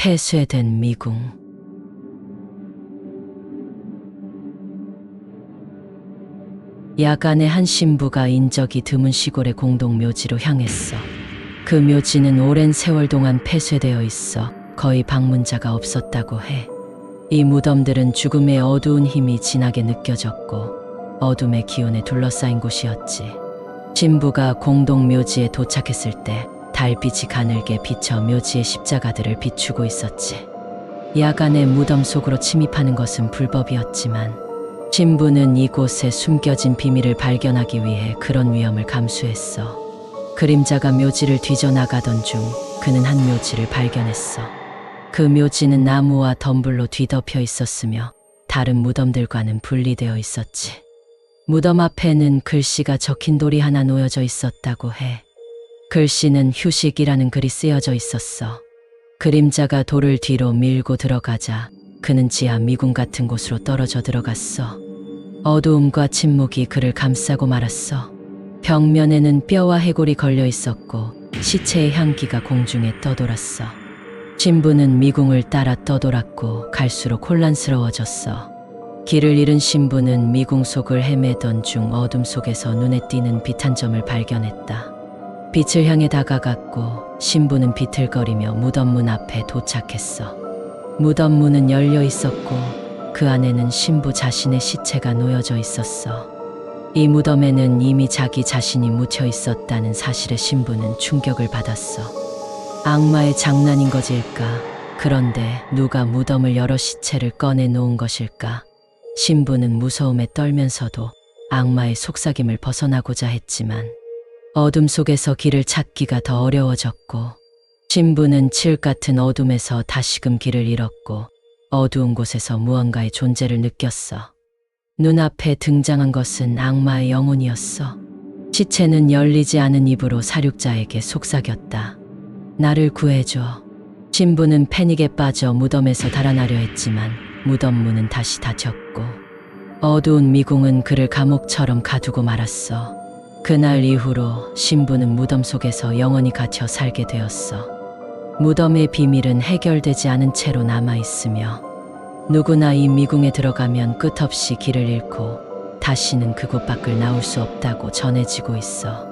폐쇄된 미궁. 야간에 한 신부가 인적이 드문 시골의 공동묘지로 향했어. 그 묘지는 오랜 세월 동안 폐쇄되어 있어 거의 방문자가 없었다고 해. 이 무덤들은 죽음의 어두운 힘이 진하게 느껴졌고 어둠의 기운에 둘러싸인 곳이었지. 신부가 공동묘지에 도착했을 때 달빛이 가늘게 비쳐 묘지의 십자가들을 비추고 있었지. 야간에 무덤 속으로 침입하는 것은 불법이었지만 신부는 이곳에 숨겨진 비밀을 발견하기 위해 그런 위험을 감수했어. 그림자가 묘지를 뒤져나가던 중 그는 한 묘지를 발견했어. 그 묘지는 나무와 덤불로 뒤덮여 있었으며 다른 무덤들과는 분리되어 있었지. 무덤 앞에는 글씨가 적힌 돌이 하나 놓여져 있었다고 해. 글씨는 휴식이라는 글이 쓰여져 있었어. 그림자가 돌을 뒤로 밀고 들어가자 그는 지하 미궁 같은 곳으로 떨어져 들어갔어. 어두움과 침묵이 그를 감싸고 말았어. 벽면에는 뼈와 해골이 걸려 있었고 시체의 향기가 공중에 떠돌았어. 신부는 미궁을 따라 떠돌았고 갈수록 혼란스러워졌어. 길을 잃은 신부는 미궁 속을 헤매던 중 어둠 속에서 눈에 띄는 빛 한 점을 발견했다. 빛을 향해 다가갔고 신부는 비틀거리며 무덤 문 앞에 도착했어. 무덤 문은 열려 있었고 그 안에는 신부 자신의 시체가 놓여져 있었어. 이 무덤에는 이미 자기 자신이 묻혀 있었다는 사실에 신부는 충격을 받았어. 악마의 장난인 것일까? 그런데 누가 무덤을 열어 시체를 꺼내 놓은 것일까? 신부는 무서움에 떨면서도 악마의 속삭임을 벗어나고자 했지만 어둠 속에서 길을 찾기가 더 어려워졌고 신부는 칠 같은 어둠에서 다시금 길을 잃었고 어두운 곳에서 무언가의 존재를 느꼈어. 눈앞에 등장한 것은 악마의 영혼이었어. 시체는 열리지 않은 입으로 사륙자에게 속삭였다. 나를 구해줘. 신부는 패닉에 빠져 무덤에서 달아나려 했지만 무덤 문은 다시 닫혔고 어두운 미궁은 그를 감옥처럼 가두고 말았어. 그날 이후로 신부는 무덤 속에서 영원히 갇혀 살게 되었어. 무덤의 비밀은 해결되지 않은 채로 남아 있으며 누구나 이 미궁에 들어가면 끝없이 길을 잃고 다시는 그곳 밖을 나올 수 없다고 전해지고 있어.